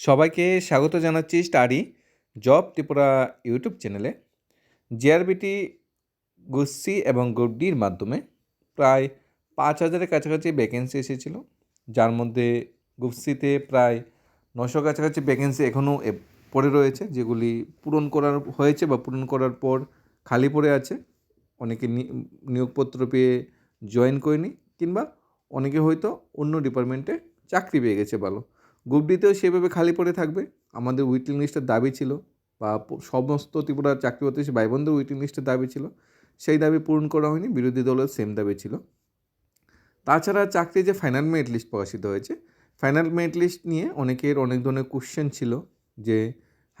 সবাইকে স্বাগত জানাচ্ছি স্টাডি জব ত্রিপুরা ইউটিউব চ্যানেলে। জিআরবিটি গ্রুপ সি এবং গ্রুপ ডির মাধ্যমে প্রায় পাঁচ হাজারের কাছাকাছি ভ্যাকেন্সি এসেছিল। যার মধ্যে গ্রুপ সিতে প্রায় নশো কাছাকাছি ভ্যাকেন্সি এখনও পড়ে রয়েছে, যেগুলি পূরণ করার হয়েছে বা পূরণ করার পর খালি পড়ে আছে। অনেকে নিয়োগপত্র পেয়ে জয়েন করেনি, কিংবা অনেকে হয়তো অন্য ডিপার্টমেন্টে চাকরি পেয়ে গেছে ভালো। গ্রুপ ডিতেও সেভাবে খালি পড়ে থাকবে। আমাদের ওয়েটিং লিস্টের দাবি ছিল বা সমস্ত ত্রিপুরার চাকরি প্রত্যাশী ভাই বোনদের ওয়েটিং লিস্টের দাবি ছিল। সেই দাবি পূরণ করা হয়নি, বিরোধী দলের সেম দাবি ছিল। তাছাড়া চাকরি যে ফাইনাল মেরিট লিস্ট প্রকাশিত হয়েছে ফাইনাল মেরিট লিস্ট নিয়ে অনেকের অনেক ধরনের কোশ্চেন ছিল যে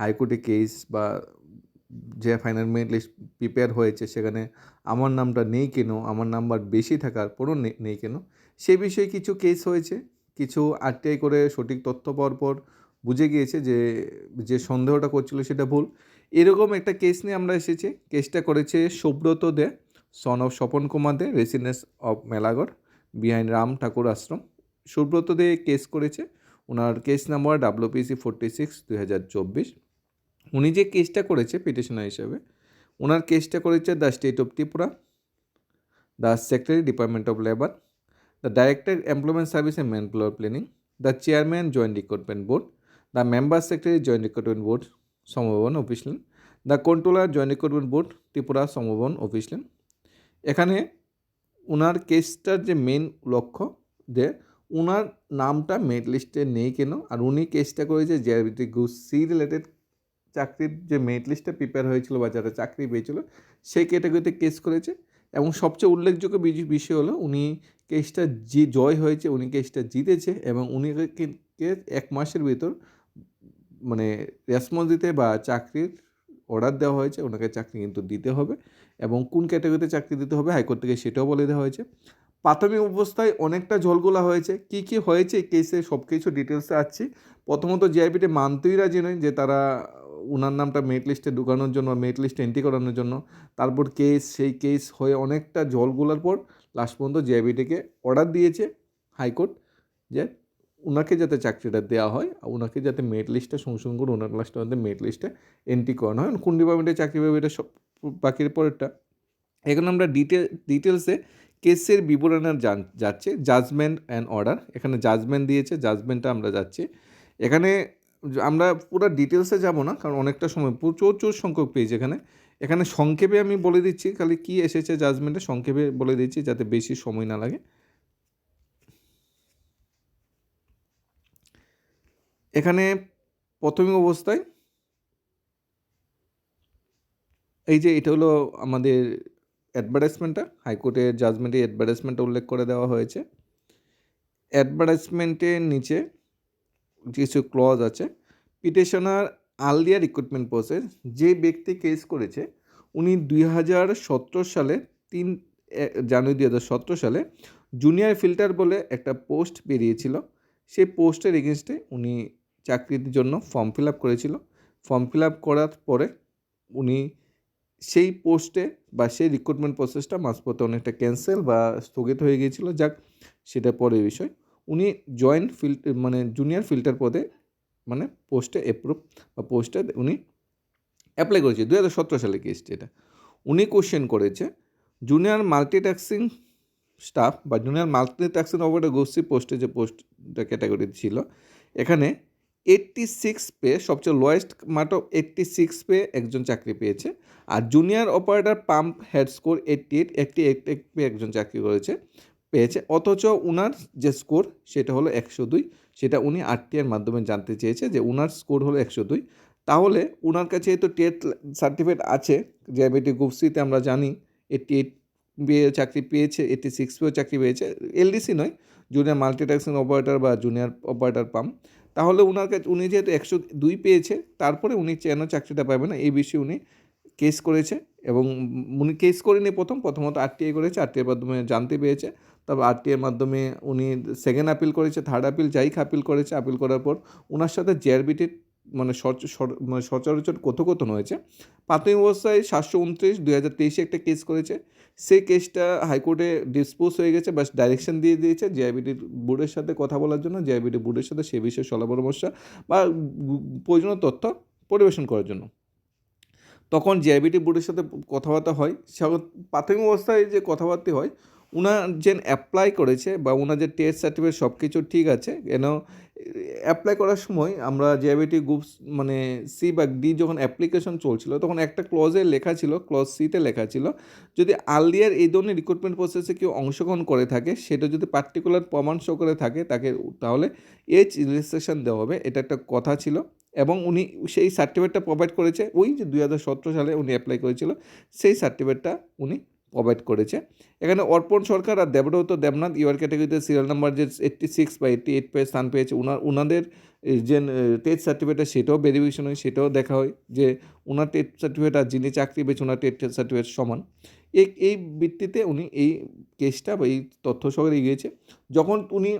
হাইকোর্টে কেস বা যে ফাইনাল মেরিট লিস্ট প্রিপেয়ার হয়েছে, সেখানে আমার নামটা নেই কেন, আমার নাম্বার বেশি থাকার পরও নেই কেন, সে বিষয়ে কিছু কেস হয়েছে। কিছু আরটিআই করে সঠিক তথ্য পাওয়ার পর বুঝে গিয়েছে যে যে সন্দেহটা করছিল সেটা ভুল। এরকম একটা কেস নিয়ে আমরা এসেছি। কেসটা করেছে Subrata Dey son of Swapan Kumar Dey residence of Melagarh behind Ram Thakur ashram. Subrata Dey case করেছে। ওনার case number WPC forty six দুই হাজার চব্বিশ। উনি যে কেসটা করেছে পিটিশনার হিসাবে ওনার কেসটা করেছে the state of Tripura the secretary department of labour the Director Employment Service and Manpower Planning, the Chairman Joint Recruitment Board, the Member Secretary Joint Recruitment Board, Shrambhawan office lane the controller joint recruitment board Tripura Shrambhawan office lane এখানে ওনার কেসটার যে main লক্ষ্য যে ওনার নামটা merit লিস্টে নেই কেন আর উনি কেসটা করেছে যে গ্রুপ সি রিলেটেড চাকরির যে মেরিট লিস্টে প্রিপেয়ার হয়েছিল বা যারা চাকরি পেয়েছিল সেই ক্যাটাগরিতে কেস করেছে। এবং সবচেয়ে উল্লেখযোগ্য বিষয় হলো উনি কেসটা যে জয় হয়েছে, উনি কেসটা জিতেছে এবং উনি এক মাসের ভিতর মানে রেসপন্স দিতে বা চাকরির অর্ডার দেওয়া হয়েছে, ওনাকে চাকরি কিন্তু দিতে হবে এবং কোন ক্যাটাগরিতে চাকরি দিতে হবে, হাইকোর্ট থেকে সেটাও বলে দেওয়া হয়েছে। প্রাথমিক অবস্থায় অনেকটা ঝলগোলা হয়েছে। কি কি হয়েছে কেসে সব কিছু ডিটেলসে আসছি। প্রথমত জিআইপিটি মানতেই রাজি নয় যে তারা ওনার নামটা মেরিট লিস্টে ঢুকানোর জন্য মেরিট লিস্টে এন্ট্রি করানোর জন্য। তারপর কেস সেই কেস হয়ে অনেকটা জলগুলার পর লাস্ট পর্যন্ত জিআইবিটিকে অর্ডার দিয়েছে হাইকোর্ট যে ওনাকে যাতে চাকরিটা দেওয়া হয় আর ওনাকে যাতে মেরিট লিস্টে সঙ্গে করে ওনার লাস্টে মধ্যে মেরিট লিস্টে এন্ট্রি করানো হয়। কোন ডিপার্টমেন্টে চাকরি পাবে এটা সব বাকির পরেরটা। এখানে আমরা ডিটেল ডিটেলসে কেসের বিবরণে যাচ্ছে। জাজমেন্ট অ্যান্ড অর্ডার এখানে জাজমেন্ট দিয়েছে জাজমেন্টটা আমরা যাচ্ছি। এখানে আমরা পুরো ডিটেলসে যাব না, কারণ অনেকটা সময়, প্রচুর সংখ্যক পেজ এখানে। এখানে সংক্ষেপে আমি বলে দিচ্ছি, খালি কি এসেছে জাজমেন্টে সংক্ষেপে বলে দিচ্ছি, যাতে বেশি সময় না লাগে। এখানে প্রাথমিক অবস্থায়, এই যে এটা হলো আমাদের অ্যাডভার্টাইজমেন্টটা হাইকোর্টের জাজমেন্টে অ্যাডভার্টাইজমেন্টটা উল্লেখ করে দেওয়া হয়েছে। অ্যাডভার্টাইজমেন্টের নিচে কিছু ক্লজ আছে। পিটিশনার আর্লিয়ার রিক্রুটমেন্ট প্রসেস যে ব্যক্তি কেস করেছে, উনি দুই হাজার সতেরো সালে তিন জানুয়ারি দুই হাজার সতেরো সালে জুনিয়র ফিল্টার বলে একটা পোস্ট বেরিয়েছিল। সেই পোস্টের এগেনস্টে উনি চাকরির জন্য ফর্ম ফিল আপ করেছিল। ফর্ম ফিল আপ করার পরে উনি সেই পোস্টে বা সেই রিক্রুটমেন্ট প্রসেসটা মাঝপথে অনেকটা ক্যান্সেল বা স্থগিত হয়ে গিয়েছিল। যাক, সেটা পরের বিষয়। উনি জয়েন্ট ফিল মানে জুনিয়র ফিল্টার পদে মানে পোস্টে অ্যাপ্রুভ বা পোস্টে উনি অ্যাপ্লাই করেছে। দু হাজার সতেরো সালে কেসটি এটা। উনি কোশ্চেন করেছে জুনিয়র মাল্টিটাস্কিং স্টাফ বা জুনিয়র মাল্টিটাস্কিং অপারেটর গোষ্ঠী পোস্টে যে পোস্টটা ক্যাটাগরি ছিল, এখানে এইট্টি সিক্স পে সবচেয়ে লোয়েস্ট মার্ট এইট্টি সিক্স পে একজন চাকরি পেয়েছে। আর junior operator pump head score eighty eight একটি একজন চাকরি করেছে। পেয়েছে। অথচ উনার যে স্কোর, সেটা হলো একশো দুই। সেটা উনি আরটিআর মাধ্যমে জানতে চেয়েছে যে উনার স্কোর হলো একশো দুই। তাহলে উনার কাছে তো টেট সার্টিফিকেট আছে যে এটি গ্রুপ আমরা জানি, এটি এইট পেয়ে চাকরি পেয়েছে, এটি সিক্স পেয়েও চাকরি পেয়েছে, এলডিসি নয়, জুনিয়র মাল্টিটাস্কিং অপারেটর বা জুনিয়র অপারেটর পাম্প। তাহলে উনার কাছে, উনি যেহেতু একশো দুই পেয়েছে, তারপরে উনি কেন চাকরিটা পাবে না? এই বিষয়ে উনি কেস করেছে এবং উনি কেস করেনি প্রথম, প্রথমত আরটিআই করেছে, আরটিআইয়ের মাধ্যমে জানতে পেরেছে। তবে আরটিআইয়ের মাধ্যমে উনি সেকেন্ড আপিল করেছে থার্ড আপিল যাই আপিল করেছে আপিল করার পর ওনার সাথে জেআরবিটির মানে মানে সচরাচর কথোকথন হয়েছে। প্রাথমিক অবস্থায় সাতশো উনত্রিশ, দুই হাজার তেইশে একটা কেস করেছে। সেই কেসটা হাইকোর্টে ডিসপোজ হয়ে গেছে বাস ডাইরেকশন দিয়ে দিয়েছে। জেআইবিটি বোর্ডের সাথে কথা বলার জন্য জেআইবিটি বোর্ডের সাথে সে বিষয়ে সলা পরামর্শ বা প্রয়োজনীয় তথ্য পরিবেশন করার জন্য। তখন জেআইবিটি বোর্ডের সাথে কথাবার্তা হয়। প্রাথমিক অবস্থায় যে কথাবার্তা হয় উনার যে অ্যাপ্লাই করেছে বা ওনার যে টেস্ট সার্টিফিকেট সব কিছু ঠিক আছে, কেন অ্যাপ্লাই করার সময় আমরা জেআইবিটি গ্রুপস মানে সি বা ডি যখন অ্যাপ্লিকেশন চলছিল, তখন একটা ক্লজে লেখা ছিল ক্লজ সিতে লেখা ছিল, যদি আর্লিয়ার এই ধরনের রিক্রুটমেন্ট প্রসেসে কেউ অংশগ্রহণ করে থাকে, সেটা যদি পার্টিকুলার প্রমাণ শো করে থাকে, তাকে তাহলে এজ রেজিস্ট্রেশন দেওয়া হবে, এটা একটা কথা ছিল। এবং উনি সেই সার্টিফিকেটটা প্রোভাইড করেছে, ওই যে দুই হাজার সতেরো সালে উনি অ্যাপ্লাই করেছিল, সেই সার্টিফিকেটটা উনি প্রোভাইড করেছে। এখানে অর্পণ সরকার আর দেবব্রত দেবনাথ ইউআর ক্যাটাগরিতে সিরিয়াল নাম্বার যে এইট্টি সিক্স বা এইট্টি এইট পেয়ে স্থান পেয়েছে ওনার ওনাদের যে টেস্ট সার্টিফিকেট সেটাও ভেরিফিকেশন হয়, সেটাও দেখা হয় যে ওনার টেস্ট সার্টিফিকেট আর যিনি চাকরি পেয়েছে ওনার টেস্ট সার্টিফিকেট সমান। এই এই ভিত্তিতে উনি এই কেসটা বা এই তথ্য সহকারে এগিয়েছে। যখন উনি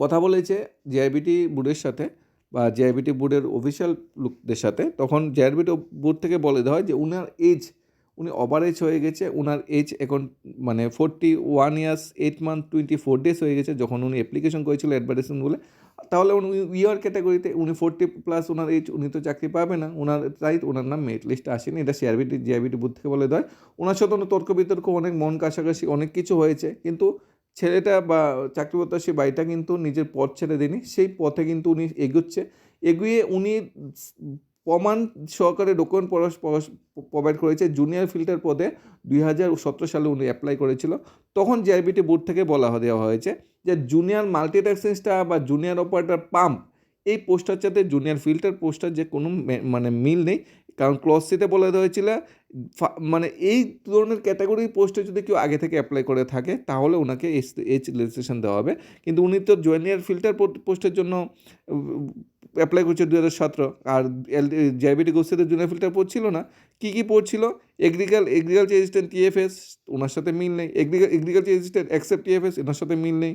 কথা বলেছে জেআইবিটি বোর্ডের সাথে বা জেআইবিটি বোর্ডের অফিসিয়াল লোকদের সাথে, তখন জেআইবিটি বোর্ড থেকে বলে দেওয়া হয় যে উনার এজ উনি ওভার এজ হয়ে গেছে ওনার এজ এখন মানে forty one years eight month twenty four days হয়ে গেছে, যখন উনি অ্যাপ্লিকেশন করেছিল অ্যাডভার্টাইজমেন্ট বলে। তাহলে উনি ইয়ার ক্যাটাগরিতে উনি ফোরটি প্লাস ওনার এজ উনি তো চাকরি পাবে না। ওনার তাই ওনার নাম মেরিট লিস্টে আসেনি। এটা সিআরবিটি জিআরবিটি বুথ থেকে বলে দেয়। ওনার সাথে তর্ক বিতর্ক, অনেক মন কাছাকাছি অনেক কিছু হয়েছে। কিন্তু ছেলেটা বা চাকরি প্রত্যাশী বাড়িটা কিন্তু নিজের পথ ছেড়ে দেয়নি। সেই পথে কিন্তু উনি এগোচ্ছে। এগিয়ে উনি প্রমাণ সহকারে ডকুমেন্ট প্রোভাইড করেছে। জুনিয়র ফিল্টার পদে দুই হাজার সতেরো সালে উনি অ্যাপ্লাই করেছিল। তখন জেআইবিটি বোর্ড থেকে বলা দেওয়া হয়েছে যে জুনিয়র মাল্টিটাক্সিংসটা বা জুনিয়র অপারেটর পাম্প এই পোস্টার সাথে জুনিয়র ফিল্টার পোস্টার যে কোনো মানে মিল নেই। কারণ ক্লস সিতে বলে হয়েছিল মানে এই ধরনের ক্যাটাগরি পোস্টে যদি কেউ আগে থেকে অ্যাপ্লাই করে থাকে, তাহলে ওনাকে এজ রেজিস্ট্রেশন দেওয়া হবে। কিন্তু উনি তো জুনিয়র ফিল্টার পোস্টের জন্য অ্যাপ্লাই করছে দু হাজার সতেরো। আর এল জাইবিটি গোষ্ঠীতে জুনিয়র ফিল্টার পড়ছিল না। কী কী পড়ছিল? এগ্রিকাল এগ্রিকালচার এসিস্ট্যান্ট টিএফএস ওনার সাথে মিল নেই। এগ্রিকাল এগ্রিকালচার এসিস্ট্যান্ট অ্যাকসেপ্ট টিএফএস ওনার সাথে মিল নেই।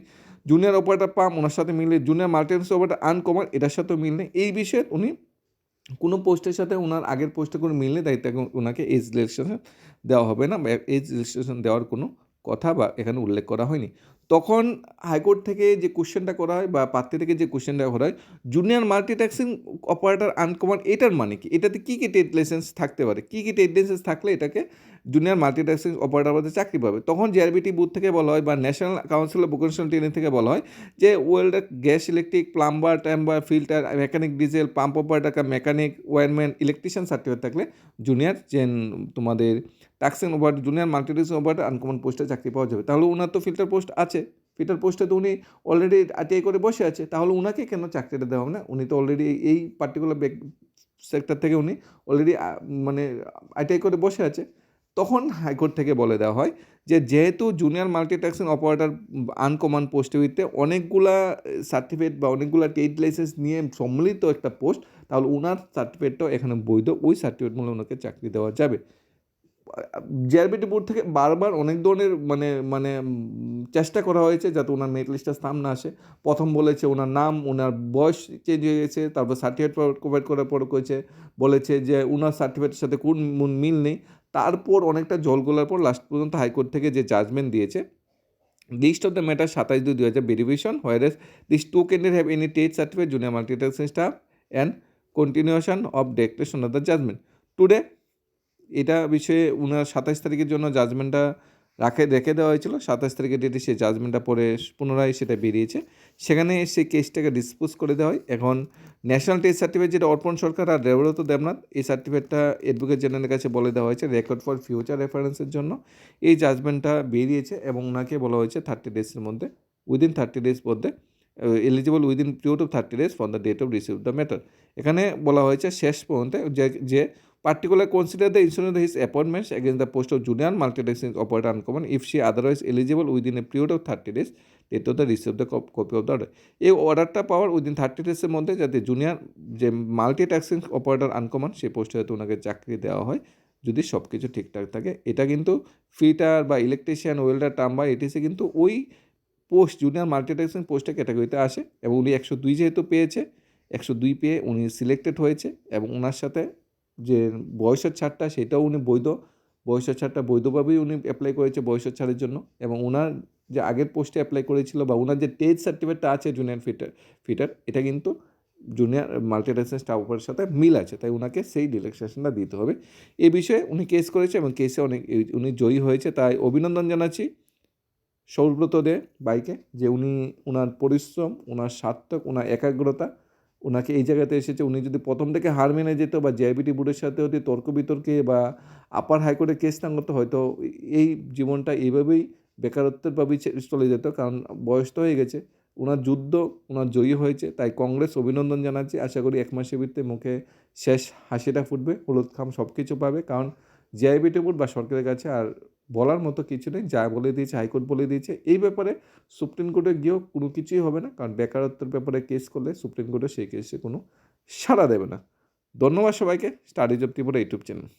জুনিয়র অপারেটার পাম, ওনার সাথে মিল নেই। জুনিয়র মাল্টিনেস অপারেটার আনকমন এটার সাথেও মিল নেই। এই বিষয়ে উনি কোনো পোস্টের সাথে ওনার আগের পোস্টে কোনো মিল নেই, তাই তাকে ওনাকে এজ রেজিস্ট্রেশন দেওয়া হবে না। এজ রেজিস্ট্রেশন দেওয়ার কোনো কথা বা এখানে উল্লেখ করা হয়নি। তখন হাইকোর্ট থেকে যে কোশ্চেনটা করা হয় বা প্রার্থী থেকে যে কোশ্চেনটা করা হয়, জুনিয়র মাল্টিট্যাক্সিং অপারেটর আনকমন এটার মানে কি? এটাতে কী কী ট্রেড লাইসেন্স থাকতে পারে? কী কী ট্রেড লাইসেন্স থাকলে এটাকে জুনিয়র মাল্টিট্যাক্সিং অপারেটর পদে চাকরি পাবে। তখন জেআরবিটি বুথ থেকে বলা হয় বা national council of vocational training থেকে বলা হয় যে welder gas electric plumber ট্যাম্বার fitter mechanic diesel pump operator mechanic wireman electrician certificate থাকলে জুনিয়র যে তোমাদের ট্যাক্সিং operator junior multitasking operator uncommon পোস্টে চাকরি পাওয়া যাবে। তাহলে ওনার তো ফিল্টার পোস্ট আছে। ফিল্টার পোস্টে তো উনি অলরেডি আইটিআই করে বসে আছে। তাহলে ওনাকে কেন চাকরিটা দেওয়া হবে না? উনি তো অলরেডি এই পার্টিকুলার সেক্টর থেকে উনি অলরেডি মানে আইটিআই করে বসে আছে। তখন হাইকোর্ট থেকে বলে দেওয়া হয় যে যেহেতু জুনিয়র মাল্টিট্যাক্সিং অপারেটর আনকমন পোস্টে হইতে অনেকগুলা সার্টিফিকেট বা অনেকগুলা ট্রেড লাইসেন্স নিয়ে সম্মিলিত একটা পোস্ট, তাহলে ওনার সার্টিফিকেটটাও এখানে বৈধ, ওই সার্টিফিকেট মূলে ওনাকে চাকরি দেওয়া যাবে। জেআরবিটি বোর্ড থেকে বারবার অনেক ধরনের মানে মানে চেষ্টা করা হয়েছে যাতে ওনার মেরিট লিস্টের স্থান না আসে। প্রথম বলেছে ওনার নাম ওনার বয়স চেঞ্জ হয়ে গেছে, তারপর সার্টিফিকেট প্রোভাইড করার পর করেছে, বলেছে যে ওনার সার্টিফিকেটের সাথে কোন মিল নেই। তারপর অনেকটা জল গোলার পর লাস্ট পর্যন্ত হাইকোর্ট থেকে যে জাজমেন্ট দিয়েছে লিস্ট অফ দ্য ম্যাটার সাতাশ দুই দু হাজার বেরিভিশন whereas this two candidate have any TET certificate junior multitasking staff and continuation of dictation of the judgement today এটা বিষয়ে উনার সাতাশ তারিখের জন্য জাজমেন্টটা রাখে, রেখে দেওয়া হয়েছিল। সাতাশ তারিখের ডেটে সেই জাজমেন্টটা পরে পুনরায় সেটা বেরিয়েছে। সেখানে সেই কেসটাকে ডিসপোজ করে দেওয়া হয়। এখন ন্যাশনাল টেস্ট সার্টিফিকেট যেটা অর্পণ সরকার আর দেবব্রত দেবনাথ, এই সার্টিফিকেটটা অ্যাডভোকেট জেনারেলের কাছে বলে দেওয়া হয়েছে রেকর্ড ফর ফিউচার রেফারেন্সের জন্য। এই জাজমেন্টটা বেরিয়েছে এবং ওনাকে বলা হয়েছে থার্টি ডেজের মধ্যে উইদিন থার্টি ডেজ মধ্যে eligible within period of thirty days for the date of receive the matter এখানে বলা হয়েছে শেষ পর্যন্ত যে যে particular consider the insurance of his appointments against the post of junior multitasking operator uncommon. If she otherwise eligible within a period of thirty days date of the receive the copy of the order এই অর্ডারটা পাওয়ার within thirty ডেজের মধ্যে যাতে junior যে multitasking operator uncommon সেই পোস্টে যাতে ওনাকে চাকরি দেওয়া হয়, যদি সব কিছু ঠিকঠাক থাকে। এটা কিন্তু ফিটার বা ইলেকট্রিশিয়ান ওয়েল্ডার টাম্বার এটিসি কিন্তু ওই পোস্ট জুনিয়র মাল্টিটাস্কিং পোস্টে ক্যাটাগরিতে আসে এবং উনি একশো দুই যেহেতু পেয়েছে, একশো দুই পেয়ে উনি সিলেক্টেড হয়েছে এবং ওনার সাথে যে বয়সের ছাড়টা সেটাও উনি বৈধ বয়সের ছাড়টা বৈধভাবেই উনি অ্যাপ্লাই করেছে বয়সের ছাড়ের জন্য এবং ওনার যে আগের পোস্টে অ্যাপ্লাই করেছিল বা ওনার যে টেজ সার্টিফিকেটটা আছে জুনিয়র ফিটার ফিটার এটা কিন্তু জুনিয়র মাল্টিনেশনাল স্টাফ অপারের সাথে মিল আছে, তাই ওনাকে সেই রিল্যাক্সেশনটা দিতে হবে। এ বিষয়ে উনি কেস করেছে এবং কেসে অনেক উনি জয়ী হয়েছে, তাই অভিনন্দন জানাচ্ছি সৌব্রত দে বাইকে যে উনি ওনার পরিশ্রম ওনার সার্থক ওনার একাগ্রতা ওনাকে এই জায়গাতে এসেছে। উনি যদি প্রথম থেকে হার মেনে যেত বা জেআইবিটি বোর্ডের সাথে হতে তর্ক বিতর্কে বা আপার হাইকোর্টে কেস না হয়তো এই জীবনটা এইভাবেই বেকারত্বের ভাবেই চলে যেত। কারণ বয়স তো হয়ে গেছে। ওনার যুদ্ধ ওনার জয়ী হয়েছে। তাই কংগ্রেস অভিনন্দন জানাচ্ছি। আশা করি এক মাসের ভিতরে মুখে শেষ হাসিটা ফুটবে, হলুদ খাম সব কিছু পাবে। কারণ জেআইবিটি বোর্ড বা সরকারের কাছে আর বলার মতো কিছু নেই, যা বলে দিয়েছে, হাইকোর্ট বলে দিয়েছে। এই ব্যাপারে সুপ্রিম কোর্টে গিয়েও কোনো কিছুই হবে না, কারণ বেকারত্বের ব্যাপারে কেস করলে সুপ্রিম কোর্টে সেই কেসে কোনো সাড়া দেবে না। ধন্যবাদ সবাইকে, studies of Tripura YouTube channel.